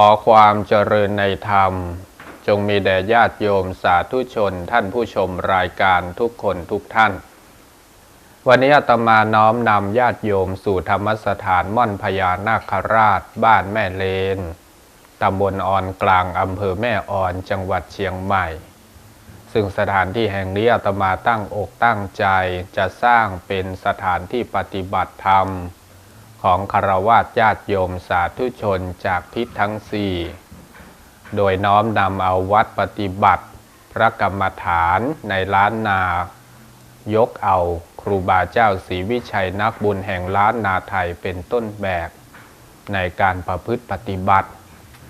ขอความเจริญในธรรม จงมีแด่ญาติโยมสาธุชนท่านผู้ชมรายการทุกคนทุกท่าน วันนี้อาตมาน้อมนำญาติโยมสู่ธรรมสถานม่อนพญานาคราช บ้านแม่เลนตำบลออนกลางอำเภอแม่ออนจังหวัดเชียงใหม่ ซึ่งสถานที่แห่งนี้อาตมาตั้งอกตั้งใจจะสร้างเป็นสถานที่ปฏิบัติธรรม ของคารวะญาติโยมสาธุชนจากทิศทั้งสี่ โดยน้อมนำเอาวัดปฏิบัติ พระกรรมฐานในล้านนา ยกเอาครูบาเจ้าศรีวิชัยนักบุญแห่งล้านนาไทยเป็นต้นแบบในการประพฤติปฏิบัติ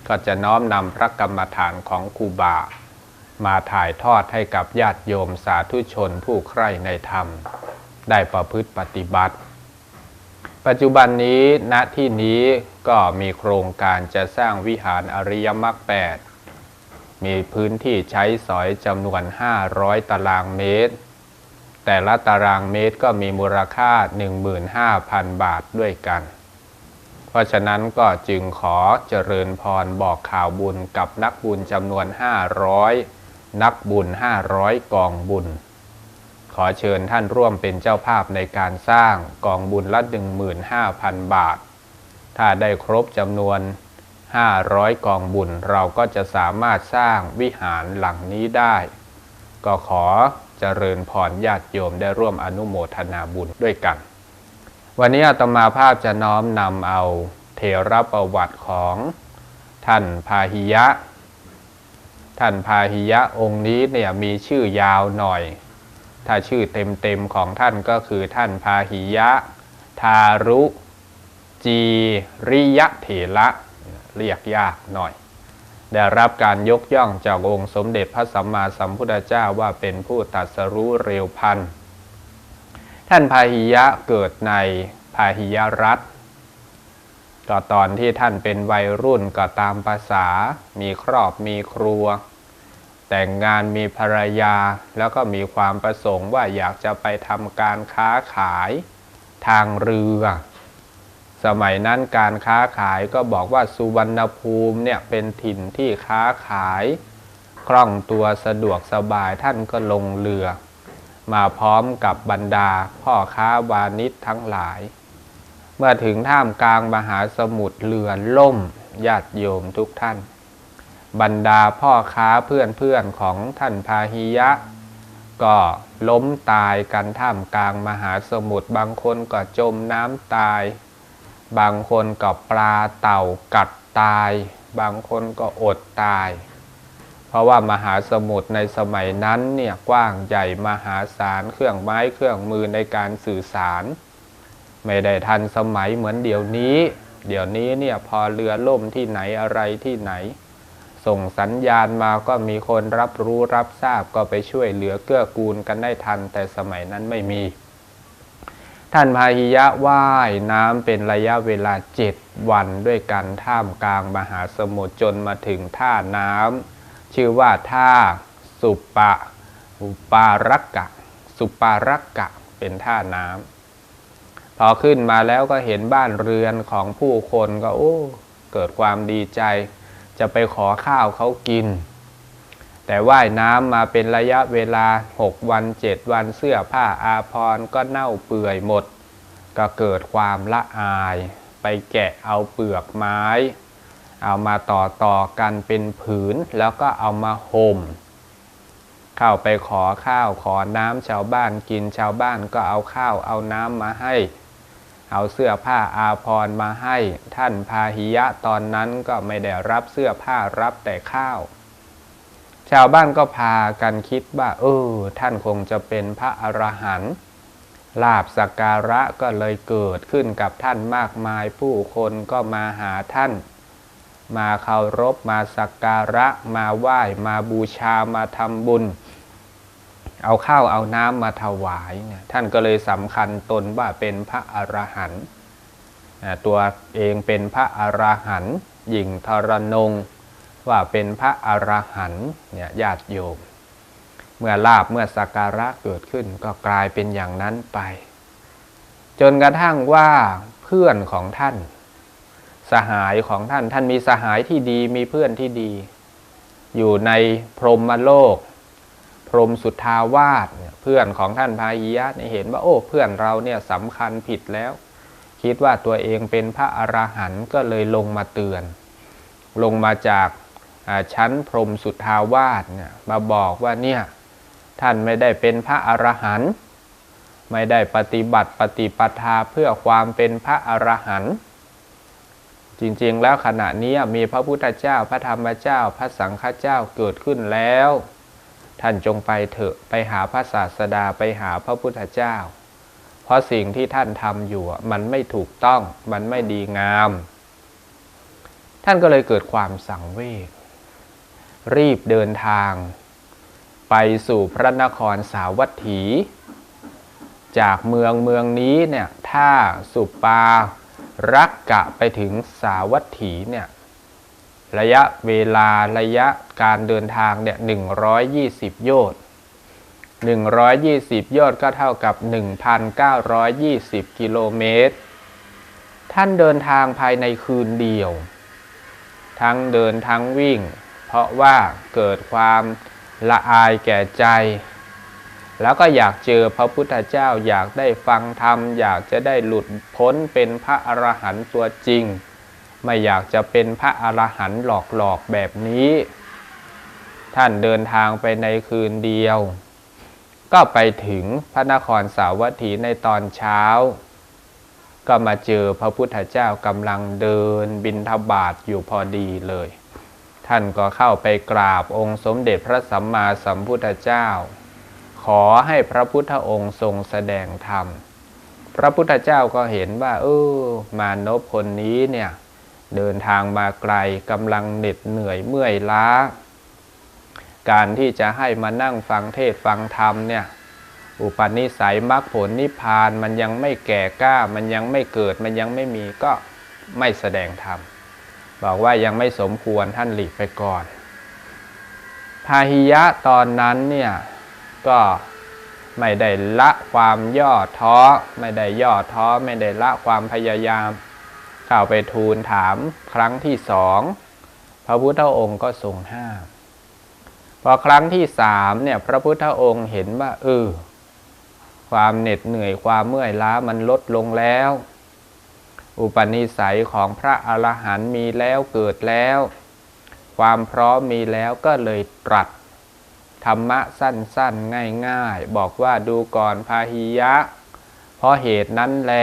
ก็จะน้อมนำพระกรรมฐานของครูบา มาถ่ายทอดให้กับญาติโยมสาธุชนผู้ใคร่ในธรรม ได้ประพฤติปฏิบัติ ปัจจุบันนี้ณที่นี้ก็มีโครงการจะสร้างวิหารอริยมรรคแปดมีพื้นที่ใช้สอยจำนวน 500 ตารางเมตร แต่ละตารางเมตรก็มีมูลค่า 15,000 บาทด้วยกัน เพราะฉะนั้นก็จึงขอเจริญพรบอกข่าวบุญกับนักบุญจำนวน 500 นักบุญ 500 กองบุญ ขอเชิญท่านร่วมเป็นเจ้าภาพในการสร้างกองบุญละ 15,000 บาท ถ้าได้ครบจำนวน 500 กองบุญเราก็จะสามารถสร้างวิหารหลังนี้ได้ ก็ขอเจริญพรญาติโยมได้ร่วมอนุโมทนาบุญด้วยกัน วันนี้อาตมาภาพจะน้อมนำเอาเทระประวัติของท่านพาหิยะ ท่านพาหิยะองค์นี้เนี่ยมีชื่อยาวหน่อย ถ้าชื่อเต็มๆของท่านก็คือท่านพาหิยะ ทารุ จีริยะเถระเรียกยากหน่อย ได้รับการยกย่องจากองค์สมเด็จพระสัมมาสัมพุทธเจ้าว่าเป็นผู้ตรัสรู้เร็วพัน ท่านพาหิยะเกิดในพาหิยรัฐก็ตอนที่ท่านเป็นวัยรุ่นก็ตามภาษา มีครอบมีครัว แต่งงานมีภรรยา แล้วก็มีความประสงค์ว่าอยากจะไปทำการค้าขายทางเรือ สมัยนั้นการค้าขายก็บอกว่าสุวรรณภูมิเนี่ยเป็นถิ่นที่ค้าขายคล่องตัวสะดวกสบายท่านก็ลงเรือ มาพร้อมกับบรรดาพ่อค้าวานิชทั้งหลาย เมื่อถึงท่ามกลางมหาสมุทรเรือล่มญาติโยมทุกท่าน บรรดาพ่อค้าเพื่อนๆของท่านพาหิยะ ก็ล้มตายกันท่ามกลางมหาสมุทรบางคนก็จมน้ำตาย บางคนก็ปลาเต่ากัดตาย บางคนก็อดตาย เพราะว่ามหาสมุทรในสมัยนั้นเนี่ยกว้างใหญ่มหาศาลเครื่องไม้เครื่องมือในการสื่อสาร ไม่ได้ทันสมัยเหมือนเดี๋ยวนี้ เดี๋ยวนี้เนี่ยพอเรือล่มที่ไหนอะไรที่ไหน ส่งสัญญาณมาก็มีคนรับรู้รับทราบก็ไปช่วยเหลือเกื้อกูลกันได้ทัน แต่สมัยนั้นไม่มี ท่านพาหิยะว่ายน้ำเป็นระยะเวลาเจ็ดวันด้วยกันท่ามกลางมหาสมุทรจนมาถึงท่าน้ำชื่อว่าท่าสุปะอุปารักกะ สุปารักกะเป็นท่าน้ำพอขึ้นมาแล้วก็เห็นบ้านเรือนของผู้คนก็โอ้เกิดความดีใจ จะไปขอข้าวเขากิน แต่ว่ายน้ำมาเป็นระยะเวลา 6 วัน 7 วันเสื้อผ้าอาภรณ์ก็เน่าเปื่อยหมด ก็เกิดความละอาย ไปแกะเอาเปลือกไม้ เอามาต่อต่อกันเป็นผืนแล้วก็เอามาห่มเข้าไปขอข้าวขอน้ำชาวบ้านกินชาวบ้านก็เอาข้าวเอาน้ำมาให้ เอาเสื้อผ้าอาภรณ์มาให้ ท่านพาหิยะตอนนั้นก็ไม่ได้รับเสื้อผ้ารับแต่ข้าว ชาวบ้านก็พากันคิดว่าเออท่านคงจะเป็นพระอรหันต์ลาบสักการะก็เลยเกิดขึ้นกับท่านมากมายผู้คนก็มาหาท่าน มาเคารพมาสักการะมาไหว้มาบูชามาทำบุญ เอาข้าวเอาน้ำมาถวายเนี่ยท่านก็เลยสำคัญตนว่าเป็นพระอรหันต์ตัวเองเป็นพระอรหันต์หญิงทรนงว่าเป็นพระอรหันต์เนี่ยญาติโยม เมื่อลาบเมื่อสักการะเกิดขึ้นก็กลายเป็นอย่างนั้นไป จนกระทั่งว่าเพื่อนของท่าน สหายของท่านท่านมีสหายที่ดีมีเพื่อนที่ดี อยู่ในพรหมโลก พรมสุทธาวาสเพื่อนของท่านพาหิยะเนี่ยเห็นว่าโอ้เพื่อนเราเนี่ยสำคัญผิดแล้ว คิดว่าตัวเองเป็นพระอรหันต์ก็เลยลงมาเตือน ลงมาจากชั้นพรมสุทธาวาสเนี่ยมาบอกว่าเนี่ยท่านไม่ได้เป็นพระอรหันต์ไม่ได้ปฏิบัติปฏิปทาเพื่อความเป็นพระอรหันต์จริงๆ แล้วขณะนี้มีพระพุทธเจ้าพระธรรมเจ้าพระสังฆเจ้าเกิดขึ้นแล้ว ท่านจงไปเถอะไปหาพระศาสดาไปหาพระพุทธเจ้า เพราะสิ่งที่ท่านทำอยู่มันไม่ถูกต้องมันไม่ดีงาม ท่านก็เลยเกิดความสังเวชรีบเดินทาง ไปสู่พระนครสาวัตถี จากเมืองเมืองนี้เนี่ยถ้าสุปารักกะไปถึงสาวัตถีเนี่ย ระยะเวลาระยะการเดินทางเนี่ย120 โยชน์120 โยชน์ก็เท่ากับ 1,920 กิโลเมตร ท่านเดินทางภายในคืนเดียว ทั้งเดินทั้งวิ่ง เพราะว่าเกิดความละอายแก่ใจ แล้วก็อยากเจอพระพุทธเจ้าอยากได้ฟังธรรม อยากจะได้หลุดพ้นเป็นพระอรหันต์ตัวจริง ไม่อยากจะเป็นพระอรหันต์หลอกๆแบบนี้ ท่านเดินทางไปในคืนเดียว ก็ไปถึงพระนครสาวัตถีในตอนเช้า ก็มาเจอพระพุทธเจ้ากำลังเดินบินทบาทอยู่พอดีเลย ท่านก็เข้าไปกราบองค์สมเด็จพระสัมมาสัมพุทธเจ้า ขอให้พระพุทธองค์ทรงแสดงธรรม พระพุทธเจ้าก็เห็นว่า เออมานพคนนี้เนี่ย เดินทางมาไกลกำลังเหน็ดเหนื่อยเมื่อยล้า การที่จะให้มานั่งฟังเทศฟังธรรมเนี่ยอุปนิสัยมรรคผลนิพพานมันยังไม่แก่กล้า มันยังไม่เกิดมันยังไม่มีก็ไม่แสดงธรรมบอกว่ายังไม่สมควรท่านหลีกไปก่อน พาหิยะตอนนั้นเนี่ยก็ไม่ได้ละความย่อท้อ ไม่ได้ย่อท้อ ไม่ได้ละความพยายาม เข้าไปทูลถามครั้งที่สองพระพุทธองค์ก็ทรงห้ามพอครั้งที่สามเนี่ย พระพุทธองค์เห็นว่าเออความเหน็ดเหนื่อยความเมื่อยล้ามันลดลงแล้ว อุปนิสัยของพระอรหันต์มีแล้วเกิดแล้ว ความพร้อมมีแล้วก็เลยตรัส ธรรมะสั้นๆ ง่ายๆ บอกว่าดูก่อนพาหิยะ เพราะเหตุนั้นแล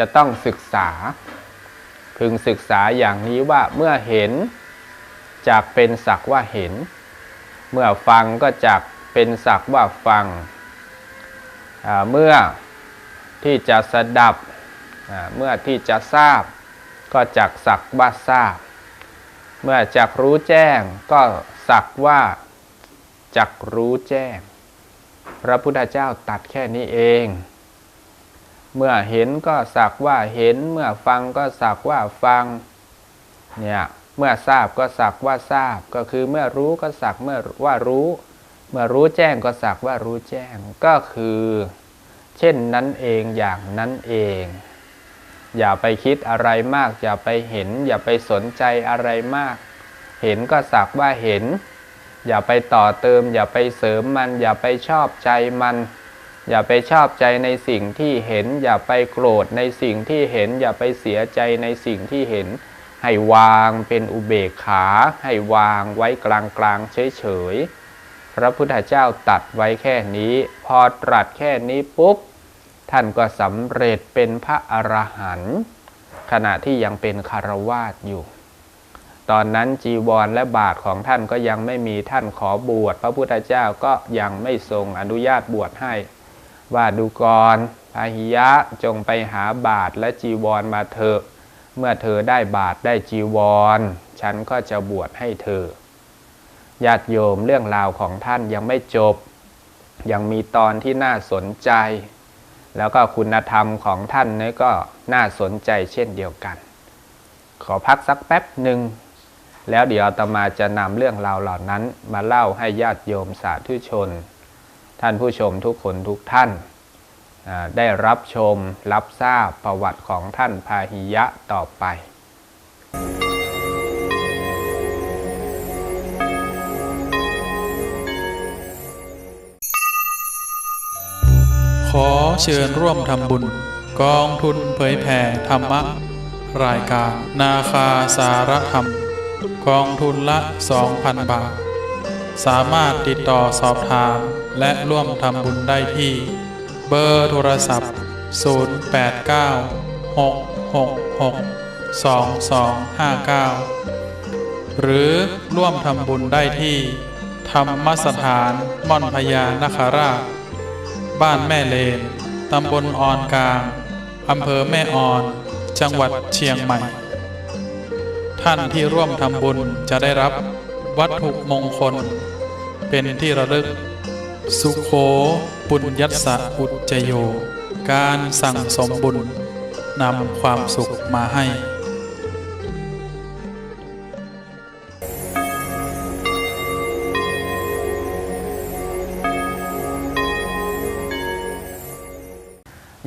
จะต้องศึกษา พึงศึกษาอย่างนี้ว่าเมื่อเห็นจากเป็นสักว่าเห็น เมื่อฟังก็จากเป็นสักว่าฟัง เมื่อที่จะสดับ เมื่อที่จะทราบ ก็จักสักว่าทราบ เมื่อจักรู้แจ้งก็สักว่าจักรู้แจ้ง พระพุทธเจ้าตัดแค่นี้เอง เมื่อเห็นก็สักว่าเห็น เมื่อฟังก็สักว่าฟัง เนี่ย เมื่อทราบก็สักว่าทราบ ก็คือเมื่อรู้ก็สักเมื่อว่ารู้ เมื่อรู้แจ้งก็สักว่ารู้แจ้ง ก็คือ เช่นนั้นเองอย่างนั้นเอง อย่าไปคิดอะไรมาก อย่าไปเห็น อย่าไปสนใจอะไรมาก เห็นก็สักว่าเห็น อย่าไปต่อเติม อย่าไปเสริมมัน อย่าไปชอบใจมัน อย่าไปชอบใจในสิ่งที่เห็น อย่าไปโกรธในสิ่งที่เห็น อย่าไปเสียใจในสิ่งที่เห็น ให้วางเป็นอุเบกขา ให้วางไว้กลางกลางเฉยเฉยๆพระพุทธเจ้าตัดไว้แค่นี้ พอตรัสแค่นี้ปุ๊บ ท่านก็สำเร็จเป็นพระอรหันต์ขณะที่ยังเป็นคารวาสอยู่ ตอนนั้นจีวรและบาทของท่านก็ยังไม่มีท่านขอบวช พระพุทธเจ้าก็ยังไม่ทรงอนุญาตบวชให้ ว่าดูกรพาหิยะจงไปหาบาทและจีวรมาเถอะ เมื่อเธอได้บาทได้จีวร ฉันก็จะบวชให้เธอ ญาติโยมเรื่องราวของท่านยังไม่จบ ยังมีตอนที่น่าสนใจ แล้วก็คุณธรรมของท่านนี่ก็น่าสนใจเช่นเดียวกัน ขอพักสักแป๊บหนึ่ง แล้วเดี๋ยวอาตมาจะนำเรื่องราวเหล่านั้นมาเล่าให้ญาติโยมสาธุชน ท่านผู้ชมทุกคนทุกท่านได้รับชมรับทราบประวัติของท่านพาหิยะต่อไปขอเชิญร่วมทำบุญ กองทุนเผยแผ่ธรรมะ รายการนาคาสารธรรม กองทุนละ 2,000 บาท สามารถติดต่อสอบถาม และร่วมทำบุญได้ที่ เบอร์โทรศัพท์ 089-666-2259 หรือร่วมทำบุญได้ที่ ธรรมสถานม่อนพญานคราช บ้านแม่เลน ตำบลออนกลาง อำเภอแม่ออน จังหวัดเชียงใหม่ ท่านที่ร่วมทำบุญจะได้รับวัตถุมงคล เป็นที่ระลึก สุโขปุญยัสสะอุจจโย การสั่งสมบุญนำความสุขมาให้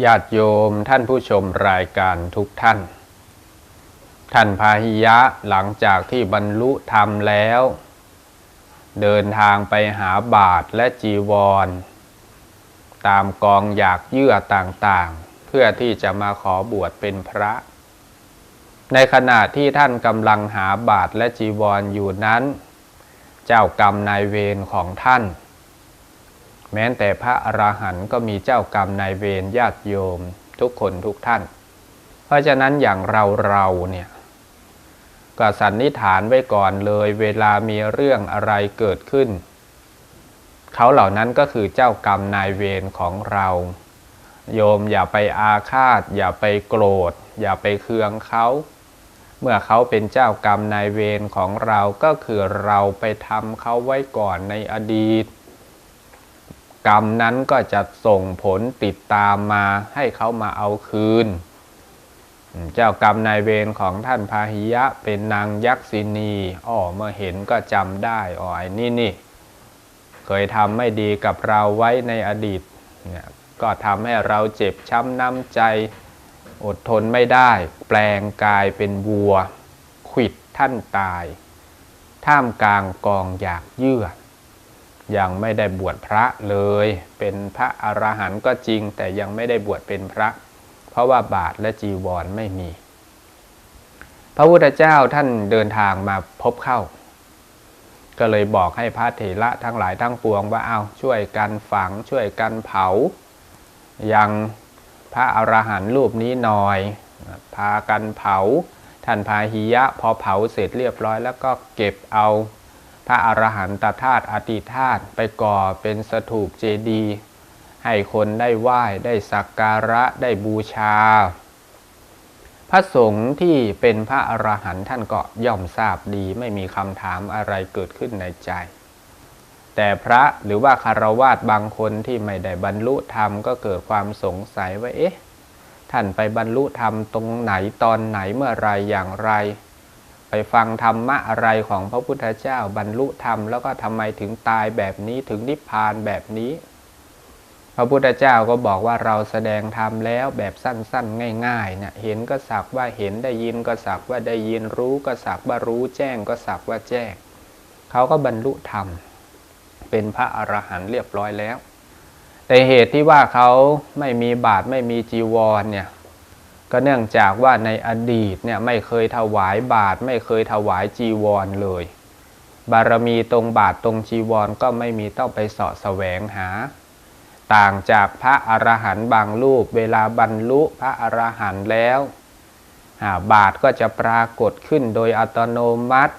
ญาติโยมท่านผู้ชมรายการทุกท่าน ท่านพาหิยะหลังจากที่บรรลุธรรมแล้ว เดินทางไปหาบาทและจีวร ตามกองอยากเยื่อต่างๆ เพื่อที่จะมาขอบวชเป็นพระ ในขณะที่ท่านกำลังหาบาทและจีวรออยู่นั้น เจ้ากรรมนายเวรของท่าน แม้แต่พระอรหันต์ก็มีเจ้ากรรมนายเวรญาติโยมทุกคนทุกท่าน เพราะฉะนั้นอย่างเราเราเนี่ย ก็สันนิษฐานไว้ก่อนเลย เวลามีเรื่องอะไรเกิดขึ้น เขาเหล่านั้นก็คือเจ้ากรรมนายเวรของเรา โยมอย่าไปอาฆาต อย่าไปโกรธ อย่าไปเคืองเขาเมื่อเขาเป็นเจ้ากรรมนายเวรของเราก็คือเราไปทำเขาไว้ก่อนในอดีต กรรมนั้นก็จะส่งผลติดตามมาให้เขามาเอาคืน เจ้ากรรมนายเวรของท่านพาหิยะเป็นนางยักษินีอ๋อเมื่อเห็นก็จำได้อ๋อไอ้นี่นี่เคยทำไม่ดีกับเราไว้ในอดีตเนี่ยก็ทำให้เราเจ็บช้ำน้ำใจอดทนไม่ได้ แปลงกายเป็นวัว ขิดท่านตาย ท่ามกลางกองอยากเยื่อ ยังไม่ได้บวชพระเลย เป็นพระอรหันต์ก็จริงแต่ยังไม่ได้บวชเป็นพระ เพราะว่าบาทและจีวรไม่มี พระพุทธเจ้าท่านเดินทางมาพบเข้า ก็เลยบอกให้พระเถระทั้งหลายทั้งปวงว่าเอาช่วยกันฝังช่วยกันเผา ยังพระอรหันต์รูปนี้หน่อย พากันเผา ท่านพาหิยะพอเผาเสร็จเรียบร้อย แล้วก็เก็บเอาพระอรหันตธาตุอติธาตุไปก่อเป็นสถูปเจดีย์ ให้คนได้ไหว้ได้สักการะได้บูชา พระสงฆ์ที่เป็นพระอรหันต์ท่านก็ย่อมทราบดีไม่มีคำถามอะไรเกิดขึ้นในใจ แต่พระหรือว่าคารวาสบางคนที่ไม่ได้บรรลุธรรมก็เกิดความสงสัยว่าเอ๊ะท่านไปบรรลุธรรมตรงไหนตอนไหนเมื่อไรอย่างไร ไปฟังธรรมะอะไรของพระพุทธเจ้าบรรลุธรรมแล้วก็ทำไมถึงตายแบบนี้ถึงนิพพานแบบนี้ พระพุทธเจ้าก็บอกว่าเราแสดงธรรมแล้วแบบสั้นๆ ง่ายๆเนี่ยเห็นก็สักว่าเห็นได้ยินก็สักว่าได้ยินรู้ก็สักว่ารู้แจ้งก็สักว่าแจ้งเขาก็บรรลุธรรม เป็นพระอรหันต์เรียบร้อยแล้ว แต่เหตุที่ว่าเขาไม่มีบาทไม่มีจีวรเนี่ยก็เนื่องจากว่าในอดีตเนี่ยไม่เคยถวายบาทไม่เคยถวายจีวรเลย บารมีตรงบาทตรงจีวรก็ไม่มีต้องไปเสาะแสวงหา ต่างจากพระอรหันต์บางรูป เวลาบรรลุพระอรหันต์แล้วาบาทก็จะปรากฏขึ้นโดยอัตโนมัติ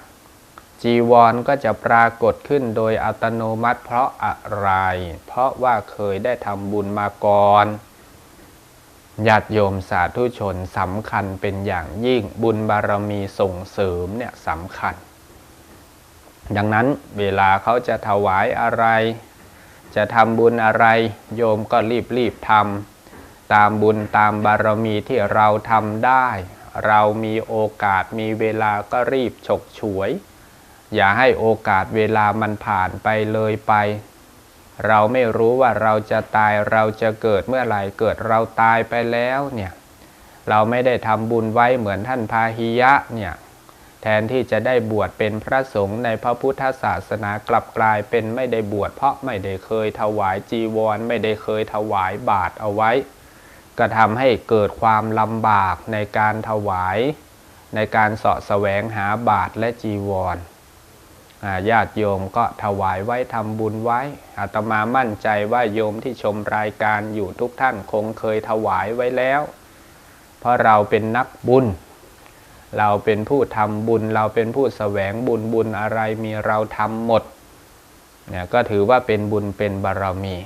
จีวรก็จะปรากฏขึ้นโดยอัตโนมัติ เพราะอะไร เพราะว่าเคยได้ทำบุญมาก่อนญาติโยมสาธุชนสำคัญเป็นอย่างยิ่งบุญบารมีส่งเสริมเนี่ยสำคัญ ดังนั้นเวลาเขาจะถวายอะไร จะทำบุญอะไรโยมก็รีบรีบทำตามบุญตามบารมีที่เราทำได้ เรามีโอกาสมีเวลาก็รีบฉกฉวย อย่าให้โอกาสเวลามันผ่านไปเลยไป เราไม่รู้ว่าเราจะตายเราจะเกิดเมื่อไหร่เกิดเราตายไปแล้วเนี่ยเราไม่ได้ทำบุญไว้เหมือนท่านพาหิยะเนี่ย แทนที่จะได้บวชเป็นพระสงฆ์ในพระพุทธศาสนากลับกลายเป็นไม่ได้บวชเพราะไม่ได้เคยถวายจีวร ไม่ได้เคยถวายบาตรเอาไว้ ก็ทำให้เกิดความลำบากในการถวาย ในการเสาะแสวงหาบาตรและจีวรญาติโยมก็ถวายไว้ทำบุญไว้อาตมามั่นใจว่าโยมที่ชมรายการอยู่ทุกท่านคงเคยถวายไว้แล้ว เพราะเราเป็นนักบุญ เราเป็นผู้ทำบุญ เราเป็นผู้แสวงบุญบุญอะไรมีเราทำหมดเนี่ยก็ถือว่าเป็นบุญเป็นบารมี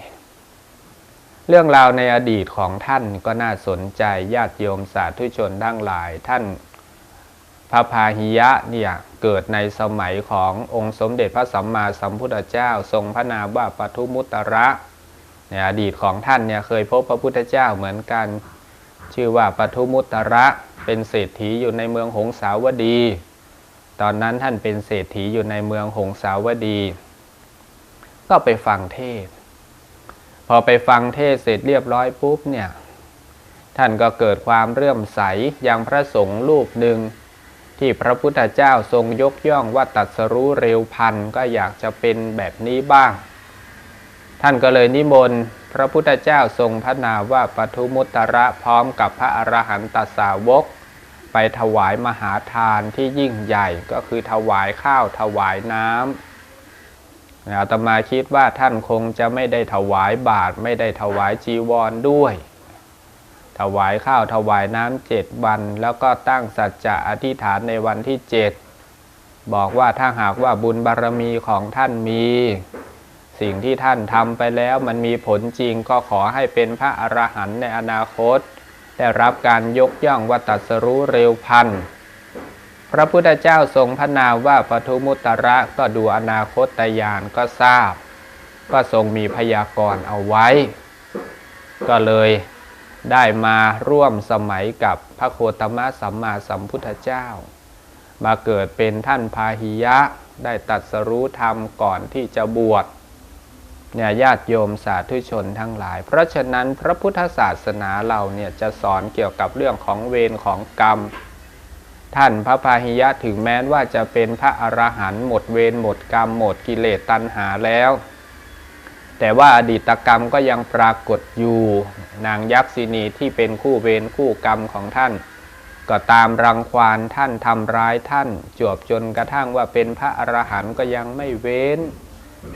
เรื่องราวในอดีตของท่านก็น่าสนใจญาติโยมสาธุชนทั้งหลายท่านพระพาหิยะเนี่ยเกิดในสมัยขององค์สมเด็จพระสัมมาสัมพุทธเจ้า ทรงพระนามว่าปทุมุตระในอดีตของท่านเนี่ยเคยพบพระพุทธเจ้าเหมือนกัน ชื่อว่าปทุมุตระเป็นเศรษฐีอยู่ในเมืองหงสาวดี ตอนนั้นท่านเป็นเศรษฐีอยู่ในเมืองหงสาวดี ก็ไปฟังเทศ พอไปฟังเทศเสร็จเรียบร้อยปุ๊บเนี่ย ท่านก็เกิดความเรื่อมใสอย่างพระสงฆ์รูปหนึ่งที่พระพุทธเจ้าทรงยกย่องว่าตัดสรู้เร็วพันก็อยากจะเป็นแบบนี้บ้าง ท่านก็เลยนิมนต์ ระพุทธเจ้าทรงพระนามว่าปทุมุตระพร้อมกับพระอรหันตสาวก ไปถวายมหาทานที่ยิ่งใหญ่ก็คือถวายข้าวถวายน้ำอาตมาคิดว่าท่านคงจะไม่ได้ถวายบาตรไม่ได้ถวายจีวรด้วย ถวายข้าวถวายน้ำเจ็ดวัน แล้วก็ตั้งสัจจะอธิษฐานในวันที่เจ็ดบอกว่าถ้าหากว่าบุญบารมีของท่านมี สิ่งที่ท่านทำไปแล้วมันมีผลจริงก็ขอให้เป็นพระอรหันต์ในอนาคต ได้รับการยกย่องว่าตัสรู้เร็วพันพระพุทธเจ้าทรงพระนามว่าปทุมุตระก็ดูอนาคตตยานก็ทราบ ก็ทรงมีพยากรณ์เอาไว้ ก็เลยได้มาร่วมสมัยกับพระโคตมะสัมมาสัมพุทธเจ้า มาเกิดเป็นท่านพาหิยะได้ตรัสรู้ธรรมก่อนที่จะบวช เนี่ยญาติโยมสาธุชนทั้งหลาย เพราะฉะนั้นพระพุทธศาสนาเราเนี่ยจะสอนเกี่ยวกับเรื่องของเวรของกรรม ท่านพระพาหิยะถึงแม้ว่าจะเป็นพระอรหันต์หมดเวรหมดกรรม หมดกิเลสตัณหาแล้ว แต่ว่าอดีตกรรมก็ยังปรากฏอยู่ นางยักษินีที่เป็นคู่เวรคู่กรรมของท่าน ก็ตามรังควานท่านทำร้ายท่าน จวบจนกระทั่งว่าเป็นพระอรหันต์ก็ยังไม่เว้น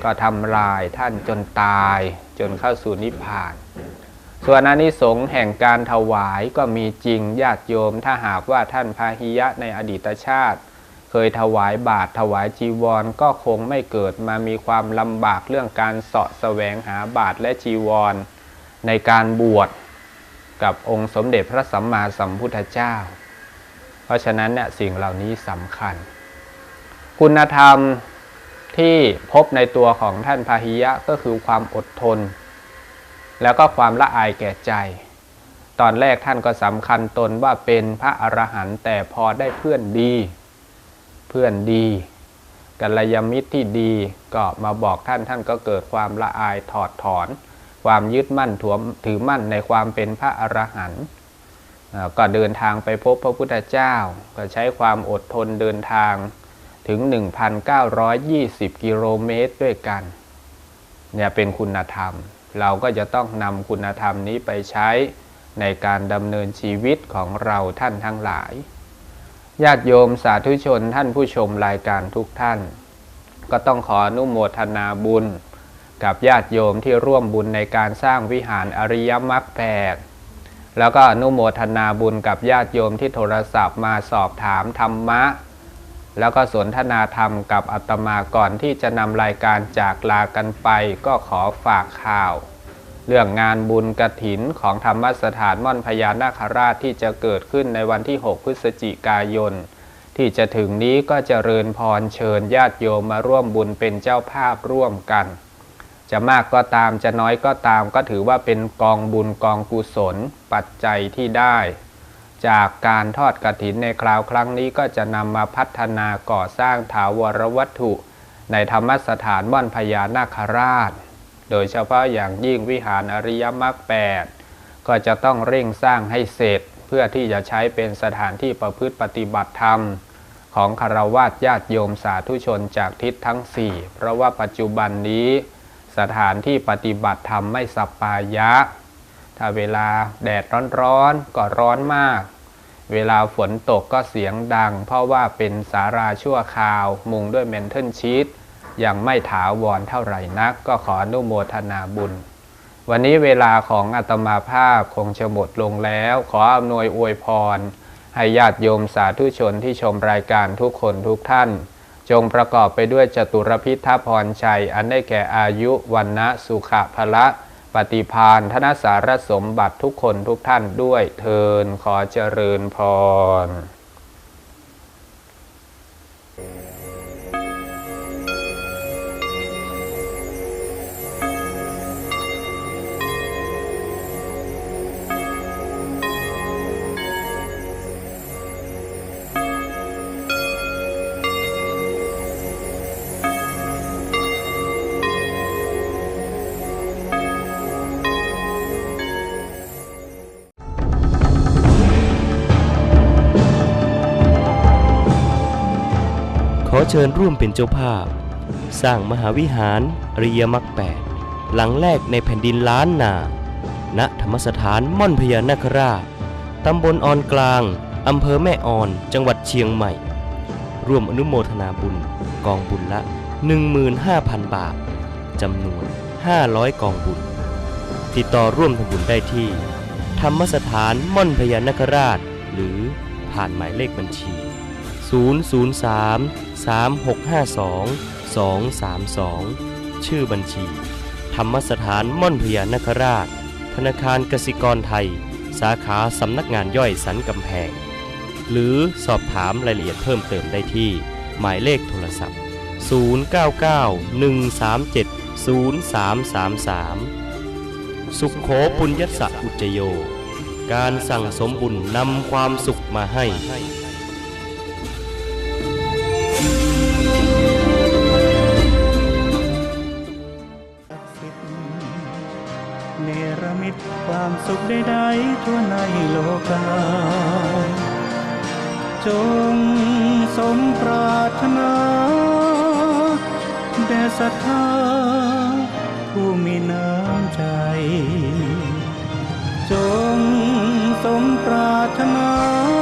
ก็ทำลายท่านจนตายจนเข้าสู่นิพพาน ส่วนอนิสงส์แห่งการถวายก็มีจริงญาติโยมถ้าหากว่าท่านพาหิยะในอดีตชาติ เคยถวายบาตรถวายจีวรก็คงไม่เกิดมามีความลำบากเรื่องการเสาะแสวงหาบาตรและจีวร ในการบวชกับองค์สมเด็จพระสัมมาสัมพุทธเจ้า เพราะฉะนั้นเนี่ยสิ่งเหล่านี้สำคัญ คุณธรรม ที่พบในตัวของท่านพาหิยะก็คือความอดทน แล้วก็ความละอายแก่ใจ ตอนแรกท่านก็สำคัญตนว่าเป็นพระอรหันต์แต่พอได้เพื่อนดี เพื่อนดีกัลยาณมิตรที่ดีก็มาบอกท่านท่านก็เกิดความละอายถอดถอน ความยึดมั่นถวมถือมั่นในความเป็นพระอรหันต์ก็เดินทางไปพบพระพุทธเจ้า ก็ใช้ความอดทนเดินทาง ถึง 1,920 กิโลเมตรด้วยกัน เนี่ยเป็นคุณธรรม เราก็จะต้องนำคุณธรรมนี้ไปใช้ในการดำเนินชีวิตของเราท่านทั้งหลาย ญาติโยมสาธุชนท่านผู้ชมรายการทุกท่าน ก็ต้องขออนุโมทนาบุญ กับญาติโยมที่ร่วมบุญในการสร้างวิหารอริยมรรคแปดแล้วก็อนุโมทนาบุญกับญาติโยมที่โทรศัพท์มาสอบถามธรรมะ แล้วก็สนทนาธรรมกับอาตมาก่อนที่จะนำรายการจากลากันไป ก็ขอฝากข่าว เรื่องงานบุญกระถินของธรรมสถานม่อนพญานาคราชที่จะเกิดขึ้นในวันที่ 6 พฤศจิกายน ที่จะถึงนี้ก็จเจริญพรเชิญญาติโยมมาร่วมบุญเป็นเจ้าภาพร่วมกัน จะมากก็ตามจะน้อยก็ตามก็ถือว่าเป็นกองบุญกองกุศลปัจจัยที่ได้ จากการทอดกระถินในคราวครั้งนี้ก็จะนำมาพัฒนาก่อสร้างถาวรวัตถุ ในธรรมสถานม่อนพญานาคราชโโดยเฉพาะอย่างยิ่งวิหารอริยมรรคแปดก็จะต้องเร่งสร้างให้เสร็จ เพื่อที่จะใช้เป็นสถานที่ประพฤติปฏิบัติธรรม ของคารวะญาติโยมสาธุชนจากทิศทั้ง 4 เพราะว่าปัจจุบันนี้ สถานที่ปฏิบัติธรรมไม่สัปปายะ ถ้าเวลาแดดร้อนๆก็ร้อนมาก เวลาฝนตกก็เสียงดัง เพราะว่าเป็นสาราชั่วคราว มุงด้วยเมนเทลชีตยังไม่ถาวรเท่าไหร่นัก ก็ขออนุโมทนาบุญ วันนี้เวลาของอาตมาภาพคงจะหมดลงแล้ว ขออำนวยอวยพร ให้ญาติโยมสาธุชนที่ชมรายการทุกคนทุกท่าน จงประกอบไปด้วยจตุรพิทพรชัย อันได้แก่อายุวันนะสุขะพละ ปฏิพานธนสารสมบัติทุกคนทุกท่านด้วยเทินขอเจริญพร เชิญร่วมเป็นเจ้าภาพ สร้างมหาวิหารอริยมรรคแปดหลังแรกในแผ่นดินล้านนา ณ ธรรมสถานม่อนพญานาคราชตำบลออนกลาง อำเภอแม่ออน จังหวัดเชียงใหม่ ร่วมอนุโมทนาบุญ กองบุญละ 15,000 บาท จำนวน 500 กองบุญ ติดต่อร่วมทำบุญได้ที่ ธรรมสถานม่อนพญานาคราช หรือผ่านหมายเลขบัญชี 003 3652 232 ชื่อบัญชี ธรรมสถานม่อนพญานคราช ธนาคารกสิกรไทย สาขาสำนักงานย่อยสันกำแพง หรือสอบถามรายละเอียดเพิ่มเติมได้ที่ หมายเลขโทรศัพท์ 099 137 0333 สุขโขปุญญสะอุจโย การสั่งสมบุญนำความสุขมาให้ ความสุขใดๆทั่วในโลกาจงสมปรารถนาแด่ศรัทธาผู้มีน้ำใจ จงสมปรารถนา